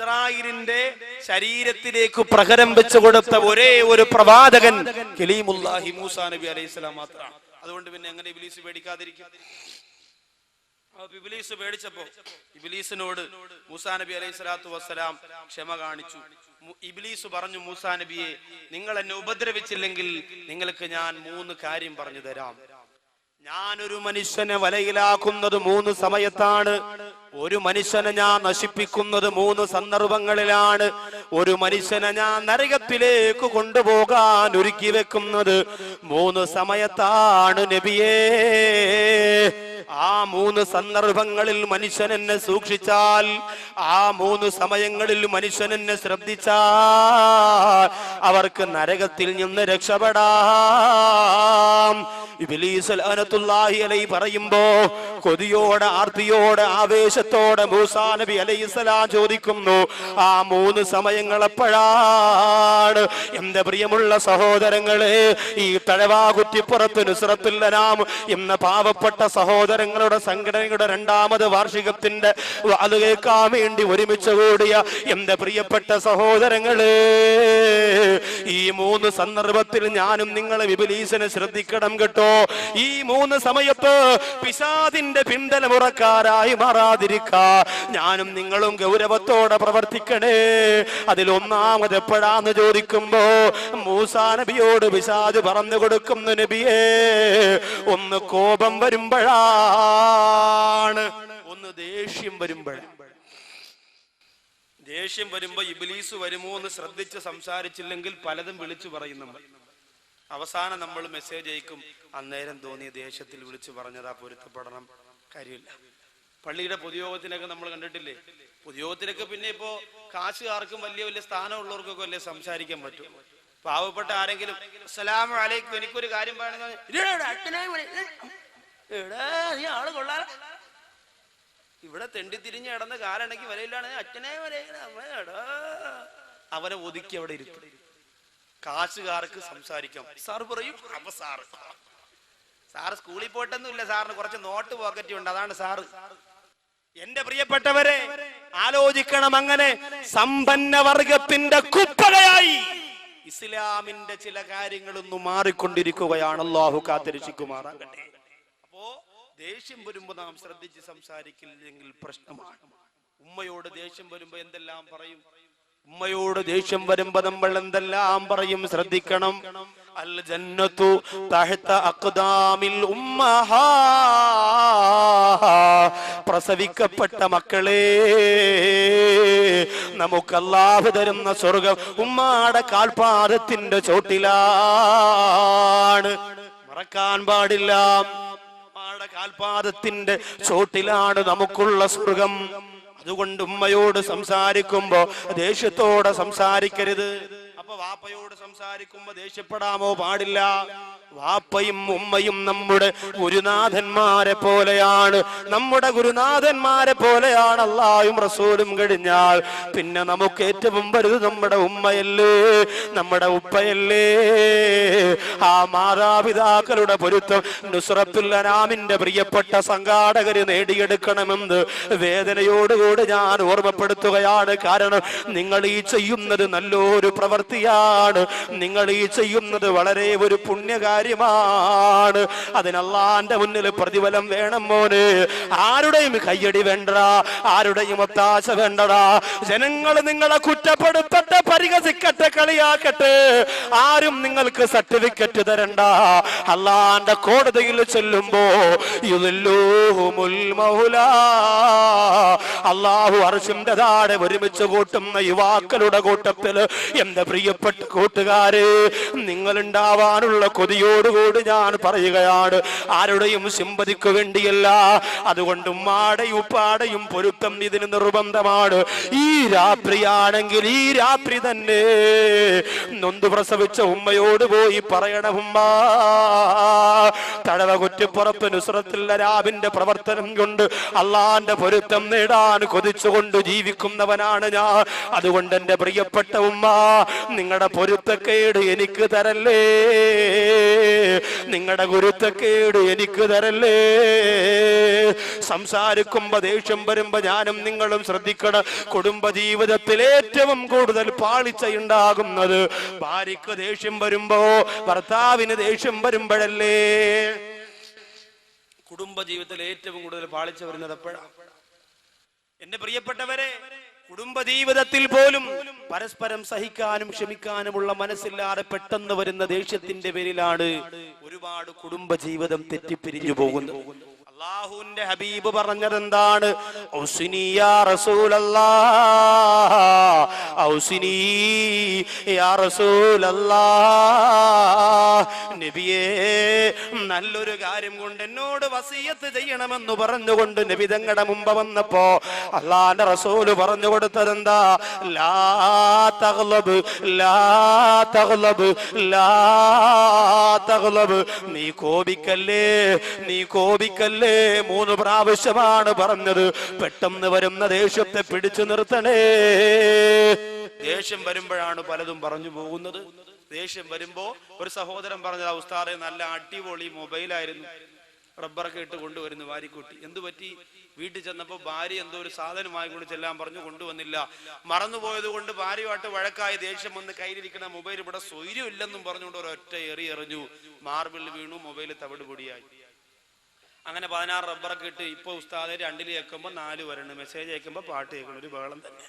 അസ്രായിലിന്റെ ശരീരത്തിലേക്ക് പ്രകരം വെച്ചു കൊടുത്ത ഒരേ ഒരു പ്രവാചകൻ കലീമുല്ലാഹി മൂസ നബി അലൈഹി സ്വലാം മാത്രമാണ്. അതുകൊണ്ട് പിന്നെ എങ്ങനെ ഇബ്ലീസ് പേടിക്കാതിരിക്കും? പേടിച്ചപ്പോ ഇബിലീസിനോട് മൂസാ നബി അലൈഹി സ്വലാത്തു വസ്സലാം ക്ഷമ കാണിച്ചു. ഇബിലീസ് പറഞ്ഞു മൂസാ നബിയെ നിങ്ങൾ എന്നെ ഉപദ്രവിച്ചില്ലെങ്കിൽ നിങ്ങൾക്ക് ഞാൻ മൂന്ന് കാര്യം പറഞ്ഞു തരാം. ഞാനൊരു മനുഷ്യനെ വലയിലാക്കുന്നത് മൂന്ന് സമയത്താണ്. ഒരു മനുഷ്യനെ ഞാൻ നശിപ്പിക്കുന്നത് മൂന്ന് സന്ദർഭങ്ങളിലാണ്. ഒരു മനുഷ്യനെ ഞാൻ നരകത്തിലേക്ക് കൊണ്ടുപോകാൻ ഒരുക്കി വെക്കുന്നത് മൂന്ന് സമയത്താണ് നബിയേ. ആ മൂന്ന് സന്ദർഭങ്ങളിൽ മനുഷ്യൻ എന്നെ സൂക്ഷിച്ചാൽ ആ മൂന്ന് സമയങ്ങളിൽ മനുഷ്യൻ എന്നെ ശ്രദ്ധിച്ചാൽ അവർക്ക് നരകത്തിൽ നിന്ന് രക്ഷപ്പെടാം. അലൈഹി പറയുമ്പോ കൊതിയോടെ ആർത്തിയോടെ ആവേശത്തോടെ മൂസാ നബി അലൈഹിസ്സലാം ചോദിക്കുന്നു ആ മൂന്ന് സമയങ്ങൾ എപ്പോഴാണ് എന്റെ പ്രിയമുള്ള സഹോദരങ്ങളെ ഈ തഴവാകുറ്റിപ്പുറത്ത് നുസ്രത്തുല്ലനാം എന്ന പാവപ്പെട്ട സഹോദരങ്ങളുടെ സംഘടനയുടെ രണ്ടാമത് വാർഷികത്തിന്റെ അത് കേൾക്കാൻ വേണ്ടി ഒരുമിച്ച് കൂടിയ എന്റെ പ്രിയപ്പെട്ട സഹോദരങ്ങളെ ഈ മൂന്ന് സന്ദർഭത്തിൽ ഞാനും നിങ്ങളെ വിപുലീസിനെ ശ്രദ്ധിക്കണം കേട്ടോ. ഈ മൂന്ന് സമയത്ത് പിശാദിന്റെ പിന്തലമുറക്കാരായി മാറാതിരിക്ക. ഞാനും നിങ്ങളും ഗൗരവത്തോടെ പ്രവർത്തിക്കണേ. അതിലൊന്നാമത് എപ്പോഴാന്ന് ചോദിക്കുമ്പോ മൂസാ നബിയോട് പിശാദ് പറഞ്ഞു കൊടുക്കുന്നു നബിയേ. ഒന്ന് കോപം വരുമ്പോഴാണ് ഒന്ന് ദേഷ്യം വരുമ്പോഴാണ് ദേഷ്യം വരുമ്പോ ഇബിലീസ് വരുമോ എന്ന് ശ്രദ്ധിച്ച് സംസാരിച്ചില്ലെങ്കിൽ പലതും വിളിച്ചു പറയും നമ്മൾ. അവസാനം നമ്മൾ മെസ്സേജ് അയക്കും അന്നേരം തോന്നിയ ദേഷ്യത്തിൽ വിളിച്ചു പറഞ്ഞതാ പൊരുത്തപ്പെടണം കാര്യമില്ല പള്ളിയുടെ പൊതുയോഗത്തിനൊക്കെ നമ്മൾ കണ്ടിട്ടില്ലേ പൊതുയോഗത്തിനൊക്കെ പിന്നെ ഇപ്പോ കാശുകാർക്കും വലിയ വലിയ സ്ഥാനമുള്ളവർക്കൊക്കെ അല്ലേ സംസാരിക്കാൻ പറ്റും പാവപ്പെട്ട ആരെങ്കിലും അസ്സലാമു അലൈക്കും എനിക്കൊരു കാര്യം പറയണമെന്ന് പറഞ്ഞാൽ, "ഇതെടാ, എടാ, അച്ഛനെ വിളി, ഏ, എടാ നീ ആൾ കൊള്ളാല ഇവിടെ തെണ്ടി തിരിഞ്ഞ് കിടന്ന് കാലണക്കി വരയിലാണ് അച്ഛനെ അമ്മേടാ അവനെ ഒതുക്കി അവിടെ ഇരുത്തും കാശുകാർക്ക് സംസാരിക്കാം. സാർ പറയും അപ്പൊ സാറ്. സാറ് സ്കൂളിൽ പോയിട്ടൊന്നുമില്ല സാറിന് കുറച്ച് നോട്ട് പോക്കറ്റ് ഉണ്ട് അതാണ് സാറ്. എന്റെ പ്രിയപ്പെട്ടവരെ ആലോചിക്കണം അങ്ങനെ. സമ്പന്ന വർഗത്തിന്റെ കുപ്പകയായി. ഇസ്ലാമിന്റെ ചില കാര്യങ്ങളൊന്നും മാറിക്കൊണ്ടിരിക്കുകയാണ്. അള്ളാഹു കാത്തിരക്ഷിക്കുമാറാകട്ടെ അപ്പോ ദേഷ്യം വരുമ്പോ നാം ശ്രദ്ധിച്ച് സംസാരിക്കില്ലെങ്കിൽ പ്രശ്നമാണ്. ഉമ്മയോട് ദേഷ്യം വരുമ്പോ എന്തെല്ലാം പറയും? ഉമ്മയോട് ദേഷ്യം വരുമ്പോ നമ്മൾ എന്തെല്ലാം പറയും? ശ്രദ്ധിക്കണം. അൽ ജന്നത്തു തഹ്ത അഖ്ദാമിൽ ഉമ്മഹാ. പ്രസവിക്കപ്പെട്ട മക്കളെ നമുക്ക് തരുന്ന സ്വർഗം ഉമ്മാടെ കാൽപാദത്തിന്റെ ചോട്ടിലാണ്. മറക്കാൻ പാടില്ല. ഉമ്മാടെ കാൽപാദത്തിന്റെ ചോട്ടിലാണ് നമുക്കുള്ള സ്വർഗം. അതുകൊണ്ട് ഉമ്മയോട് സംസാരിക്കുമ്പോ ദേഷ്യത്തോടെ സംസാരിക്കരുത്. അപ്പൊ വാപ്പയോട് സംസാരിക്കുമ്പോ ദേഷ്യപ്പെടാമോ? പാടില്ല. വാപ്പയും ഉമ്മയും നമ്മുടെ ഗുരുനാഥന്മാരെ പോലെയാണ്. നമ്മുടെ ഗുരുനാഥന്മാരെ പോലെയാണ് അള്ളാഹും റസൂലും കഴിഞ്ഞാൽ. പിന്നെ നമുക്ക് ഏറ്റവും വലുത് നമ്മുടെ ഉമ്മയല്ലേ? നമ്മുടെ ഉപ്പയല്ലേ? ആ മാതാപിതാക്കളുടെ പൊരുത്തം നുസ്രത്തുൽ അനാമിന്റെ പ്രിയപ്പെട്ട സംഘാടകര് നേടിയെടുക്കണമെന്ന് വേദനയോടുകൂടി ഞാൻ ഓർമ്മപ്പെടുത്തുകയാണ്. കാരണം നിങ്ങൾ ഈ ചെയ്യുന്നത് നല്ലൊരു പ്രവൃത്തിയാണ് നിങ്ങൾ ഈ ചെയ്യുന്നത് വളരെ ഒരു പുണ്യകാര്യമാണ്. അതിനല്ലാന്റെ മുന്നിൽ പ്രതിഫലം വേണം മോന്. ആരുടെയും കയ്യടി വേണ്ടടാ. ആരുടെയും ഒത്താശ വേണ്ടടാ. ജനങ്ങൾ നിങ്ങളെ കുറ്റപ്പെടുത്തട്ടെ പരിഹസിക്കട്ടെ കളിയാക്കട്ടെ. ആരും നിങ്ങൾക്ക് സർട്ടിഫിക്കറ്റ് തരണ്ട. അല്ലാന്റെ കോടതിയിൽ ചെല്ലുമ്പോ അള്ളാഹു അർജുന്റെ താഴെ ഒരുമിച്ച് കൂട്ടുന്ന യുവാക്കളുടെ കൂട്ടത്തിൽ എന്റെ പ്രിയപ്പെട്ട കൂട്ടുകാര് നിങ്ങളുണ്ടാവാനുള്ള കൊതിയോടുകൂടി ഞാൻ പറയുകയാണ്. ആരുടെയും സിമ്പതിക്ക് വേണ്ടിയല്ല. അതുകൊണ്ട് മാടയും പാടയും പൊരുത്തം ഇതിന് നിർബന്ധമാണ്. ഈ രാത്രിയാണെങ്കിൽ ഈ രാത്രി തന്നെ നൊന്തു പ്രസവിച്ച ഉമ്മയോട് പോയി പറയണം ഉമ്മ തടവ കുറ്റിപ്പുറത്ത് നുസ്രത്തുള്ള രാവിന്റെ പ്രവർത്തനം കൊണ്ട് അള്ളാന്റെ പൊരുത്തം നേടാൻ കൊതിച്ചുകൊണ്ട് ജീവിക്കുന്നവനാണ് ഞാൻ. അതുകൊണ്ട് എന്റെ പ്രിയപ്പെട്ട ഉമ്മ നിങ്ങളുടെ പൊരുത്തക്കേട് എനിക്ക് തരല്ലേ? നിങ്ങളുടെ ഗുരുത്തക്കേട് എനിക്ക് തരല്ലേ? സംസാരിക്കുമ്പോ ദേഷ്യം വരുമ്പോ ഞാനും നിങ്ങളും ശ്രദ്ധിക്കണം കുടുംബ ജീവിതത്തിൽ ഏറ്റവും കൂടുതൽ പാളിച്ച ഉണ്ടാകുന്നത് ഭാര്യക്ക് ദേഷ്യം വരുമ്പോ ഭർത്താവിന് ദേഷ്യം വരുമ്പോഴല്ലേ? കുടുംബ ജീവിതത്തിൽ ഏറ്റവും കൂടുതൽ പാളിച്ച വരുന്നത് എപ്പോഴാണ് എന്റെ പ്രിയപ്പെട്ടവരെ കുടുംബ ജീവിതത്തിൽ പോലും പരസ്പരം സഹിക്കാനും ക്ഷമിക്കാനുമുള്ള മനസ്സില്ലാതെ പെട്ടെന്ന് വരുന്ന ദേഷ്യത്തിന്റെ പേരിലാണ് ഒരുപാട് കുടുംബ ജീവിതം തെറ്റിപ്പിരിഞ്ഞു പോകുന്നത്. അള്ളാഹുവിന്റെ ഹബീബ് പറഞ്ഞത് എന്താണ് നബിയേ നല്ലൊരു കാര്യം കൊണ്ട് എന്നോട് വസീയത്ത് ചെയ്യണമെന്ന് പറഞ്ഞുകൊണ്ട് നബി തങ്ങളുടെ മുമ്പ് വന്നപ്പോ അള്ളാന്റെ റസൂൽ പറഞ്ഞു കൊടുത്തതെന്താ? ലാ തഗ്ലബ് ലാ തഗ്ലബ് ലാ തഗ്ലബ്. നീ കോപിക്കല്ലേ? നീ കോപിക്കല്ലേ? മൂന്ന് പ്രാവശ്യമാണ് പറഞ്ഞത്. പെട്ടെന്ന് വരുന്ന ദേഷ്യത്തെ പിടിച്ചു നിർത്തണേ. ദേഷ്യം വരുമ്പോഴാണ് പലതും പറഞ്ഞു പോകുന്നത്. ദേഷ്യം വരുമ്പോ ഒരു സഹോദരൻ പറഞ്ഞത് ഉസ്താദെ നല്ല അടിപൊളി മൊബൈലായിരുന്നു. റബ്ബറൊക്കെ ഇട്ട് കൊണ്ടുവരുന്നു വാരിക്കുട്ടി. എന്തു പറ്റി? വീട്ടിൽ ചെന്നപ്പോ ഭാര്യ എന്തോ ഒരു സാധനം വാങ്ങിക്കൊണ്ട് ചെല്ലാൻ പറഞ്ഞു കൊണ്ടുവന്നില്ല. മറന്നുപോയത് കൊണ്ട് ഭാര്യയുമായിട്ട് വഴക്കായി ദേഷ്യം വന്ന് കയ്യിലിരിക്കുന്ന മൊബൈൽ ഇവിടെ സ്വൈര്യം ഇല്ലെന്നും പറഞ്ഞുകൊണ്ട് ഒരൊറ്റ എറി എറിഞ്ഞു. മാർബിളിൽ വീണു മൊബൈൽ തവിട് പൊടിയായി. അങ്ങനെ പതിനാറ് റബ്ബറൊക്കെ ഇട്ട് ഇപ്പൊ ഉസ്താദ് രണ്ടിൽ കേൾക്കുമ്പോ നാല് വരണം. മെസ്സേജ് അയക്കുമ്പോ പാട്ട് കേൾക്കണം. ഒരു ബഹളം തന്നെ.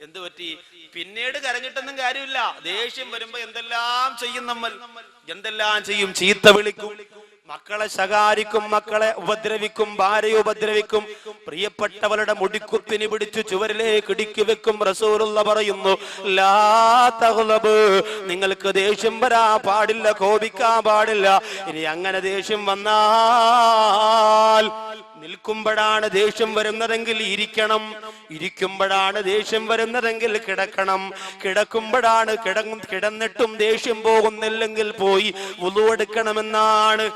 എന്ത് പറ്റി? പിന്നീട് കരഞ്ഞിട്ടൊന്നും കാര്യമില്ല. ദേഷ്യം വരുമ്പോ എന്തെല്ലാം ചെയ്യും നമ്മൾ? എന്തെല്ലാം ചെയ്യും? ചീത്ത വിളിക്കും. മക്കളെ ശകാരിക്കും മക്കളെ ഉപദ്രവിക്കും ഭാര്യയെ ഉപദ്രവിക്കും. പ്രിയപ്പെട്ടവരുടെ മുടിക്കുത്തിന് പിടിച്ചു ചുവരിലേക്ക് ഇടിക്കു വെക്കും. റസൂലുള്ള പറയുന്നു ലാ തഗ്ലബ് നിങ്ങൾക്ക് ദേഷ്യം വരാ പാടില്ല കോപിക്കാൻ പാടില്ല. ഇനി അങ്ങനെ ദേഷ്യം വന്നാൽ നിൽക്കുമ്പോഴാണ് ദേഷ്യം വരുന്നതെങ്കിൽ ഇരിക്കണം. ഇരിക്കുമ്പോഴാണ് ദേഷ്യം വരുന്നതെങ്കിൽ കിടക്കണം. കിടക്കുമ്പോഴാണ് കിടന്നിട്ടും ദേഷ്യം പോകുന്നില്ലെങ്കിൽ പോയി ഉളുവെടുക്കണമെന്നാണ്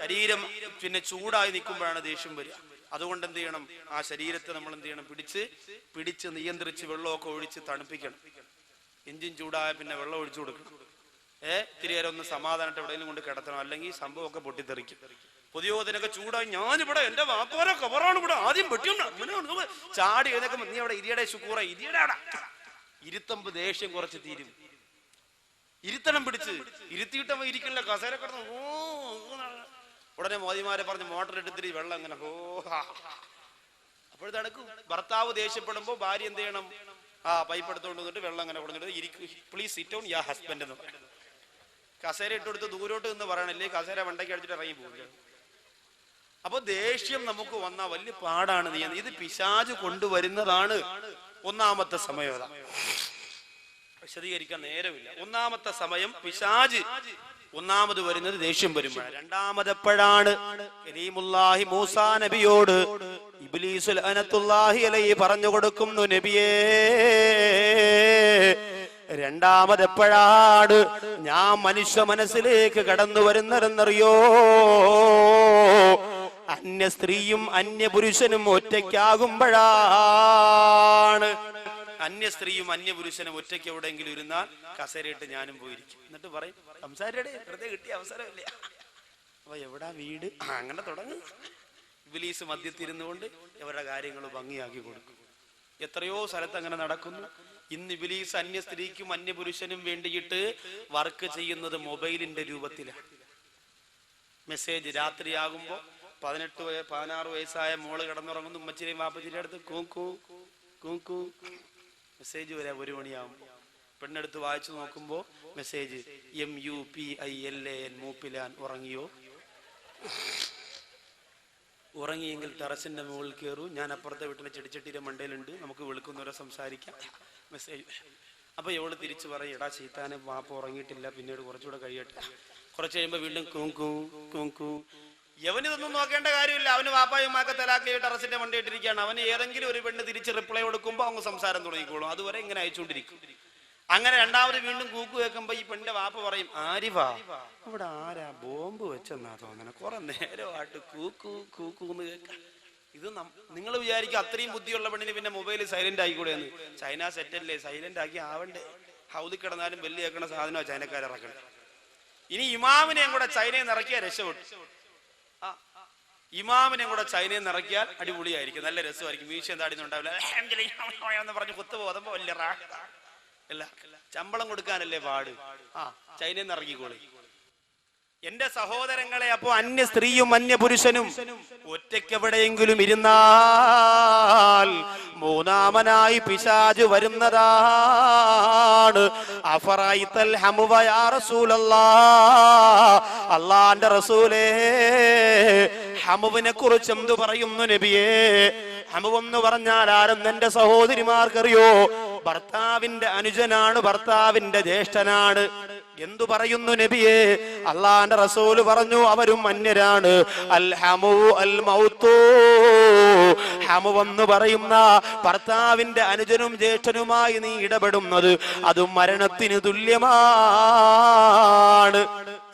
ശരീരം പിന്നെ ചൂടായി നിൽക്കുമ്പോഴാണ് ദേഷ്യം വരിക. അതുകൊണ്ട് എന്ത് ചെയ്യണം? ആ ശരീരത്തെ നമ്മൾ എന്ത് ചെയ്യണം? പിടിച്ച് പിടിച്ച് നിയന്ത്രിച്ച് വെള്ളമൊക്കെ ഒഴിച്ച് തണുപ്പിക്കണം. എഞ്ചിൻ ചൂടായ പിന്നെ വെള്ളം ഒഴിച്ചു കൊടുക്കണം. ഏ ഇത്തിരി നേരം ഒന്ന് സമാധാനത്തെ എവിടെയെങ്കിലും കൊണ്ട് കിടത്തണം. അല്ലെങ്കിൽ സംഭവമൊക്കെ പൊട്ടിത്തെറിക്കും. പുതിയോതിനൊക്കെ ചൂടായി. ഞാനിവിടെ എന്റെ വാപ്പോരെ കവറാണ് ഇവിടെ. ആദ്യം വെട്ടിയുണ്ട്. ചാടി എഴുന്നേക്കുമ്പോ നീ അവിടെ ഇരിയുടെ ശുക്കൂറ ഇരിയുടെ ഇരുത്തമ്പ് ദേഷ്യം കുറച്ച് തീരും. ഇരുത്തണം പിടിച്ച്. ഇരുത്തിയിട്ടവ ഇരിക്കണില്ല. കസേര കിടന്ന് ഓ. ഉടനെ മോദിമാരെ പറഞ്ഞ് മോട്ടർ എടുത്തിട്ട് വെള്ളം അങ്ങനെ ഹോ. അപ്പോഴത്തടക്കും ഭർത്താവ് ദേഷ്യപ്പെടുമ്പോ ഭാര്യ എന്ത് ചെയ്യണം? ആ പൈപ്പ് എടുത്തോണ്ട് വന്നിട്ട് വെള്ളം അങ്ങനെ കൊടുത്തിട്ട് please sit on ya husband എന്ന് പറയണം കസേര ഇട്ടെടുത്ത് ദൂരോട്ട് നിന്ന് പറയണില്ലേ കസേര വണ്ടയ്ക്ക് അടിച്ചിട്ട് ഇറങ്ങി പോകുക അപ്പൊ ദേഷ്യം നമുക്ക് വന്ന വലിയ പാടാണ് നീ ഇത് പിശാജ് കൊണ്ടുവരുന്നതാണ് ഒന്നാമത്തെ സമയം വിശദീകരിക്കാൻ നേരമില്ല. ഒന്നാമത്തെ സമയം പിശാജ്. ഒന്നാമത് വരുന്നത് ദേഷ്യം വരുമ്പോൾ രണ്ടാമതെപ്പോഴാണ്? കരീമുല്ലാഹി മൂസാ നബിയോട് ഇബ്ലീസുൽ അനത്തുല്ലാഹി അലൈഹി പറഞ്ഞു കൊടുക്കുന്നു നബിയേ. രണ്ടാമതെപ്പോഴാണ് ഞാൻ മനുഷ്യ മനസ്സിലേക്ക് കടന്നു വരുന്നതെന്നറിയോ? അന്യ സ്ത്രീയും അന്യ പുരുഷനും ഒറ്റയ്ക്കാകുമ്പോഴാണ്. അന്യ സ്ത്രീയും അന്യ പുരുഷനും ഒറ്റയ്ക്ക് എവിടെയെങ്കിലും ഇരുന്നാൽ കസേരയിട്ട് ഞാനും പോയിരിക്കും. എന്നിട്ട് പറയും സംസാരിയുടെ വെറുതെ കിട്ടിയ അവസരമില്ല. അപ്പൊ എവിടാ വീട്? അങ്ങനെ തുടങ്ങും. ഇബിലീസ് മദ്യത്തിരുന്നുകൊണ്ട് ഇവരുടെ കാര്യങ്ങൾ ഭംഗിയാക്കി കൊടുക്കും. എത്രയോ സ്ഥലത്ത് അങ്ങനെ നടക്കുന്നു. ഇന്ന് ഇബിലീസ് അന്യ സ്ത്രീക്കും അന്യ പുരുഷനും വേണ്ടിയിട്ട് വർക്ക് ചെയ്യുന്നത് മൊബൈലിന്റെ രൂപത്തിലാണ് മെസ്സേജ് രാത്രിയാകുമ്പോ പതിനെട്ട് പതിനാറ് വയസ്സായ മോൾ കിടന്നുറങ്ങുന്നു ഉമ്മച്ചിരിയും വാപ്പച്ചിരി അടുത്ത് കൂക്കൂ കൂക്കൂ മെസ്സേജ് വരാം ഒരു മണിയാകുമ്പോ പെണ്ണെടുത്ത് വായിച്ചു നോക്കുമ്പോ message M U P I L N മൂപ്പിലാൻ ഉറങ്ങിയോ? ഉറങ്ങിയെങ്കിൽ ടെറസിന്റെ മുകളിൽ കയറൂ ഞാൻ അപ്പുറത്തെ വീട്ടിലെ ചെടിച്ചട്ടിയുടെ മണ്ടയിലുണ്ട്. നമുക്ക് വിളിക്കുന്നവരെ സംസാരിക്കാം. മെസ്സേജ് അപ്പൊ ഇവൾ തിരിച്ചു പറയും എടാ ചീത്താനെ വാപ്പ ഉറങ്ങിയിട്ടില്ല. പിന്നീട് കുറച്ചുകൂടെ കഴിയട്ടെ. കുറച്ച് കഴിയുമ്പോ വീണ്ടും കൂങ്കൂ കൂങ്കൂ യവനിതൊന്നും നോക്കേണ്ട കാര്യമില്ല. അവന് വാപ്പായുമാക്ക തലാക്കി ടെറസിന്റെ മണ്ട ഇട്ടിരിക്കുകയാണ് അവന് ഏതെങ്കിലും ഒരു പെണ്ണ് തിരിച്ച് റിപ്ലൈ കൊടുക്കുമ്പോൾ അവങ്ങ് സംസാരം തുടങ്ങിക്കോളും. അതുവരെ ഇങ്ങനെ അയച്ചുകൊണ്ടിരിക്കും. അങ്ങനെ രണ്ടാമത് വീണ്ടും കൂക്ക് വെക്കുമ്പോ ഈ പെണ്ണിന്റെ വാപ്പ പറയും ആരിവാ ഇവിടെ ആരാ? ബോംബ് വെച്ചെന്നാ തോന്നണ. കുറെ നേരമായിട്ട് കൂക്കു കൂക്കു എന്ന് കേൾക്കാം ഇത് നിങ്ങൾ വിചാരിക്കും അത്രയും ബുദ്ധിയുള്ള പെണ്ണിന് പിന്നെ മൊബൈൽ സൈലന്റ് ആയിക്കൂടെ എന്ന് ചൈന സെറ്റല്ലേ? സൈലന്റ് ആക്കി ആവണ്ടേ? ഹൗദി കിടന്നാലും വെല്ലി വെക്കണ സാധനമാണ് ചൈനക്കാരിറക്കണം ഇനി ഇമാമിനെയും കൂടെ ചൈനയിൽ നിറക്കിയാൽ രക്ഷപ്പെട്ടു. ഇമാമിനെയും കൂടെ ചൈനയിൽ നിറക്കിയാൽ അടിപൊളിയായിരിക്കും. നല്ല രസമായിരിക്കും. മീശ എന്താ എന്ന് പറഞ്ഞ് കുത്തുപോകുമ്പോ വല്യ റാ. അല്ല ശമ്പളം കൊടുക്കാനല്ലേ പാട്? ആ ചൈനയിൽ നിന്ന് ഇറങ്ങിക്കോളി. എന്റെ സഹോദരങ്ങളെ അപ്പോ അന്യ സ്ത്രീയും അന്യ പുരുഷനും ഒറ്റയ്ക്കെവിടെയെങ്കിലും ഇരുന്നാൽ മൂന്നാമനായി പിശാജ് വരുന്നതാണ്. അള്ളാന്റെ റസൂലേ ഹമുവിനെ കുറിച്ച് എന്തു പറയുന്നു നബിയേ? ഹമുവെന്ന് പറഞ്ഞാൽ ആരെന്ന് എന്റെ സഹോദരിമാർക്കറിയോ? ഭർത്താവിന്റെ അനുജനാണ് ഭർത്താവിന്റെ ജ്യേഷ്ഠനാണ്. എന്തു പറയുന്നു നബിയെ? അള്ളാന്റെ റസൂൽ പറഞ്ഞു അവരും അന്യരാണ്. അൽ ഹമു അൽ മൗത്തൂ ഹമു എന്ന് പറയുന്ന ഭർത്താവിന്റെ അനുജനും ജ്യേഷ്ഠനുമായി നീ ഇടപെടുന്നത് അതും മരണത്തിന് തുല്യമാണ്.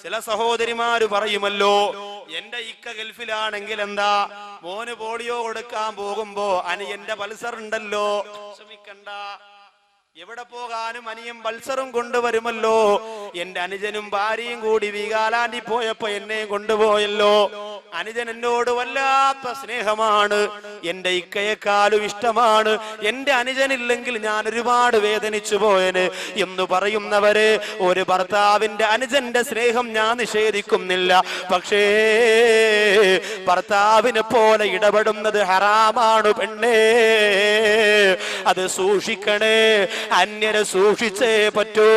ചില സഹോദരിമാര് പറയുമല്ലോ എന്റെ ഇക്ക ഗൾഫിലാണെങ്കിൽ എന്താ? മോന് പോളിയോ കൊടുക്കാൻ പോകുമ്പോ അനിയന്റെ പൾസർ ഉണ്ടല്ലോ ശ്രമിക്കണ്ട എവിടെ പോകാനും അനിയും ബൽസറും കൊണ്ടുവരുമല്ലോ. എന്റെ അനുജനും ഭാര്യയും കൂടി വീകാലാണ്ടി പോയപ്പോ എന്നെയും കൊണ്ടുപോയല്ലോ. അനുജൻ എന്നോട് വല്ലാത്ത സ്നേഹമാണ്. എന്റെ ഇക്കയെക്കാളും ഇഷ്ടമാണ്. എന്റെ അനുജനില്ലെങ്കിൽ ഞാൻ ഒരുപാട് വേദനിച്ചു പോയന്. എന്ന് പറയുന്നവര് ഒരു ഭർത്താവിന്റെ അനുജന്റെ സ്നേഹം ഞാൻ നിഷേധിക്കുന്നില്ല. പക്ഷേ ഭർത്താവിനെ പോലെ ഇടപെടുന്നത് ഹറാമാണ് പെണ്ണേ. അത് സൂക്ഷിക്കണേ. അന്യരെ സൂക്ഷിച്ചേ പറ്റൂ.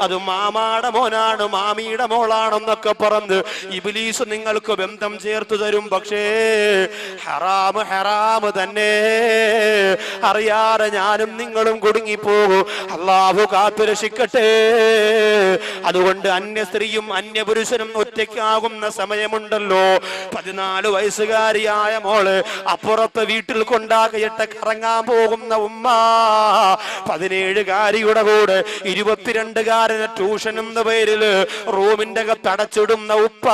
അത് മാമാടെ മോനാണ് മാമിയുടെ മോളാണെന്നൊക്കെ പറഞ്ഞ് ഇബിലീസ് നിങ്ങൾക്ക് ബന്ധം ചേർത്ത് തരും പക്ഷേ ഹറാമ് ഹറാമ് തന്നെ. അറിയാതെ ഞാനും നിങ്ങളും കുടുങ്ങിപ്പോകും. അള്ളാഹു കാത്തു രക്ഷിക്കട്ടെ. അതുകൊണ്ട് അന്യ സ്ത്രീയും അന്യ പുരുഷനും ഒറ്റയ്ക്കാകുന്ന സമയമുണ്ടല്ലോ. പതിനാല് വയസ്സുകാരിയായ മോൾ അപ്പുറത്തെ വീട്ടിൽ കൊണ്ടാകയിട്ട് കറങ്ങാൻ പോകുന്ന ഉമ്മ. പതിനേഴുകാരിയുടെ കൂടെ ഇരുപത്തിരണ്ടുകാരന് ട്യൂഷൻ എന്ന പേരിൽ റൂമിന്റെ തടച്ചിടുന്ന ഉപ്പ.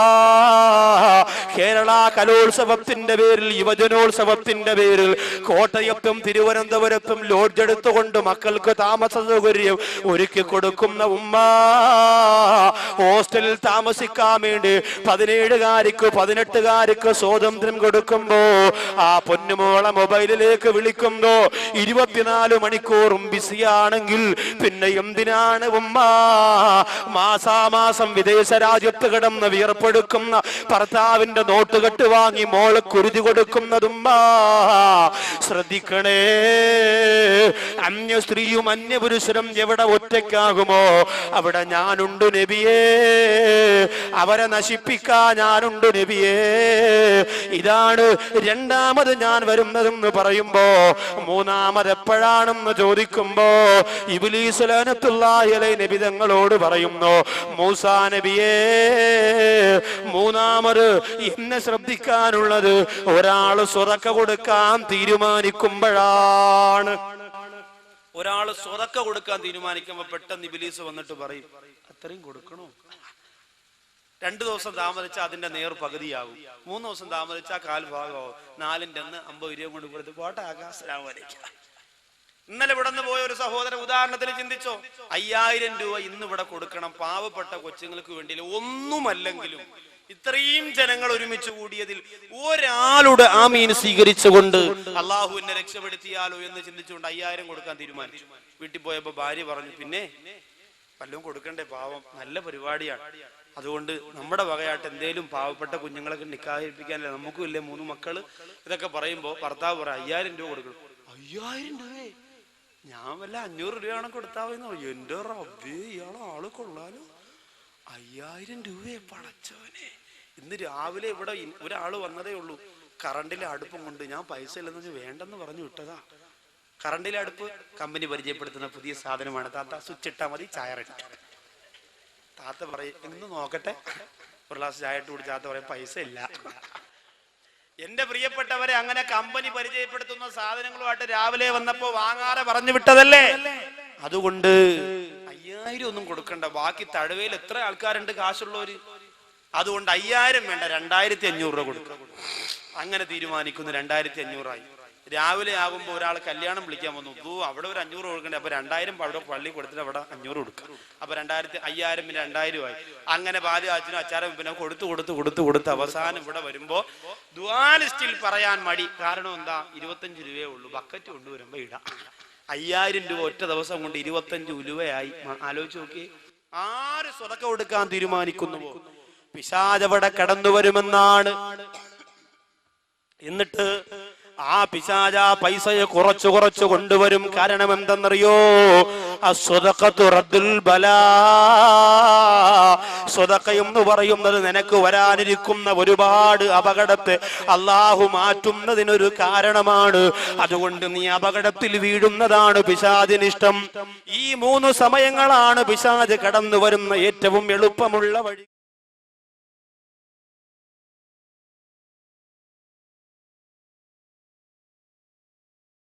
കേരള കലോത്സവത്തിന്റെ പേരിൽ യുവജനോത്സവത്തിന്റെ പേരിൽ കോട്ടയത്തും തിരുവനന്തപുരത്തും ലോഡ്ജ് എടുത്തുകൊണ്ട് മക്കൾക്ക് താമസ സൗകര്യം ഒരുക്കി കൊടുക്കുന്ന ഉമ്മ. ഹോസ്റ്റലിൽ താമസിക്കാൻ വേണ്ടി പതിനേഴുകാരിക്ക് പതിനെട്ടുകാരിക്ക് സ്വാതന്ത്ര്യം കൊടുക്കുമ്പോ ആ പൊന്നുമോളെ മൊബൈലിലേക്ക് വിളിക്കുമ്പോ ഇരുപത്തിനാല് മണിക്കൂറും ബിസിയാണെങ്കിൽ പിന്നെ എന്തിനാണ് ഉമ്മ? മാസാമാസം വിദേശ രാജ്യത്ത് കിടന്ന് വിയർപ്പെടുക്കുന്ന ഭർത്താവിന്റെ നോട്ടുകെട്ട് വാങ്ങി മോൾ കുരുതി കൊടുക്കുന്നതും ശ്രദ്ധിക്കണേ. അന്യ സ്ത്രീയും അന്യ പുരുഷനും എവിടെ ഒറ്റയ്ക്കാകുമോ? അവിടെ ഞാനുണ്ട് നബിയേ. അവരെ നശിപ്പിക്കാൻ ഞാനുണ്ട് നബിയേ. ഇതാണ് രണ്ടാമത് ഞാൻ വരുന്നതെന്ന് പറയുമ്പോ മൂന്നാമത് എപ്പോഴാണെന്ന് ചോദിക്കുമ്പോ ഇബിലീസുലാനത്തുള്ള നബി തങ്ങളോട് പറയുന്നു മൂസാ നബിയേ മൂന്നാമത് എന്നെ ശ്രദ്ധിക്കാനുള്ളത് ഒരാൾ സ്വതക്ക കൊടുക്കാൻ തീരുമാനിക്കുമ്പോഴാണ്. ഒരാൾ സ്വതക്ക കൊടുക്കാൻ തീരുമാനിക്കുമ്പോ പെട്ടെന്ന് ഇബിലീസ് വന്നിട്ട് പറയും അത്രയും കൊടുക്കണോ? രണ്ടു ദിവസം താമസിച്ചാൽ അതിന്റെ നേർ പകുതിയാകും മൂന്ന് ദിവസം താമസിച്ചാൽ കാൽ ഭാഗമാവും. നാലിന്റെ അന്ന് അമ്പത് രൂപ കൊണ്ട് കൊടുത്ത് പോട്ടെ ആകാശലാം ഇന്നലെ ഇവിടെ നിന്ന് പോയ ഒരു സഹോദരൻ ഉദാഹരണത്തിന് ചിന്തിച്ചോ? അയ്യായിരം രൂപ ഇന്ന് ഇവിടെ കൊടുക്കണം. പാവപ്പെട്ട കൊച്ചുങ്ങൾക്ക് വേണ്ടിയില്ല. ഒന്നുമല്ലെങ്കിലും ഇത്രയും ജനങ്ങൾ ഒരുമിച്ച് കൂടിയതിൽ ഒരാളുടെ ആമീൻ സ്വീകരിച്ചുകൊണ്ട് അള്ളാഹു എന്നെ രക്ഷപ്പെടുത്തിയാലോ എന്ന് ചിന്തിച്ചുകൊണ്ട് അയ്യായിരം കൊടുക്കാൻ തീരുമാനിച്ചു. വീട്ടിൽ പോയപ്പോ ഭാര്യ പറഞ്ഞു പിന്നെ വല്ലതും കൊടുക്കണ്ടേ പാവം നല്ല പരിപാടിയാണ്. അതുകൊണ്ട് നമ്മുടെ വകയായിട്ട് എന്തേലും പാവപ്പെട്ട കുഞ്ഞുങ്ങളൊക്കെ നിക്കാഹിപ്പിക്കാനല്ലേ നമുക്കും ഇല്ലേ മൂന്ന് മക്കൾ? ഇതൊക്കെ പറയുമ്പോ ഭർത്താവ് പറ അയ്യായിരം രൂപ കൊടുക്കണം. അയ്യായിരം രൂപയെ ഞാൻ വല്ല അഞ്ഞൂറ് രൂപയാണ് കൊടുത്താവെന്ന്? എന്റെ റബ്ബേ ഇയാളെ ആൾ കൊള്ളാലോ. അയ്യായിരം രൂപയെ പണച്ചവനെ ഇന്ന് രാവിലെ ഇവിടെ ഒരാൾ വന്നതേ ഉള്ളൂ. കറണ്ടിലെ അടുപ്പം കൊണ്ട് ഞാൻ പൈസ ഇല്ലെന്ന് വേണ്ടെന്ന് പറഞ്ഞു വിട്ടതാ. കറണ്ടിലെ അടുപ്പ് കമ്പനി പരിചയപ്പെടുത്തുന്ന പുതിയ സാധനമാണ്. താത്ത സ്വിച്ച് ഇട്ടാ മതി ചായ താത്ത പറയും ഇന്ന് നോക്കട്ടെ. ഒരു ഗ്ലാസ് ചായ ഇട്ട് കുടിച്ച് താത്ത പറയും പൈസ ഇല്ല. എന്റെ പ്രിയപ്പെട്ടവരെ അങ്ങനെ കമ്പനി പരിചയപ്പെടുത്തുന്ന സാധനങ്ങളുമായിട്ട് രാവിലെ വന്നപ്പോ വാങ്ങാതെ പറഞ്ഞു വിട്ടതല്ലേ? അതുകൊണ്ട് അയ്യായിരം ഒന്നും കൊടുക്കണ്ട. ബാക്കി തഴവയിൽ എത്ര ആൾക്കാരുണ്ട് കാശുള്ളവര്? അതുകൊണ്ട് അയ്യായിരം വേണ്ട രണ്ടായിരത്തി അഞ്ഞൂറ് രൂപ കൊടുക്കും. അങ്ങനെ തീരുമാനിക്കുന്നു രണ്ടായിരത്തി അഞ്ഞൂറായി രാവിലെ ആകുമ്പോൾ ഒരാൾ കല്യാണം വിളിക്കാൻ വന്നു. ഓ അവിടെ ഒരു അഞ്ഞൂറ് കൊടുക്കണ്ടേ? അപ്പൊ രണ്ടായിരം അവിടെ പള്ളി കൊടുത്തിട്ട് അവിടെ അഞ്ഞൂറ് കൊടുക്കുക അപ്പൊ രണ്ടായിരത്തി അയ്യായിരം പിന്നെ രണ്ടായിരം ആയി. അങ്ങനെ ബാധ്യ അച്ഛനും അച്ചാരം പിന്നെ കൊടുത്തു കൊടുത്തു കൊടുത്തു കൊടുത്ത് അവസാനം ഇവിടെ വരുമ്പോ ദ്വാലിസ്റ്റിൽ പറയാൻ മടി. കാരണം എന്താ? ഇരുപത്തഞ്ച് രൂപയേ ഉള്ളൂ. ബക്കറ്റ് കൊണ്ടുവരുമ്പോ ഇടാം. അയ്യായിരം രൂപ ഒറ്റ ദിവസം കൊണ്ട് ഇരുപത്തഞ്ച് ഉലുവയായി. ആലോചിച്ച് നോക്കി ആര് സ്വതക്ക കൊടുക്കാൻ തീരുമാനിക്കുന്നു? പിശാചവിടെ കടന്നു വരുമെന്നാണ് എന്നിട്ട് ആ പിശാച പൈസയെ കുറച്ചു കുറച്ചു കൊണ്ടുവരും. കാരണം എന്തെന്നറിയോ എന്ന് പറയുന്നത് നിനക്ക് വരാനിരിക്കുന്ന ഒരുപാട് അപകടത്തെ അള്ളാഹു മാറ്റുന്നതിനൊരു കാരണമാണ്. അതുകൊണ്ട് നീ അപകടത്തിൽ വീഴുന്നതാണ് പിശാചിനിഷ്ടം. ഈ മൂന്ന് സമയങ്ങളാണ് പിശാജ് കടന്നു വരുന്ന ഏറ്റവും എളുപ്പമുള്ള വഴി.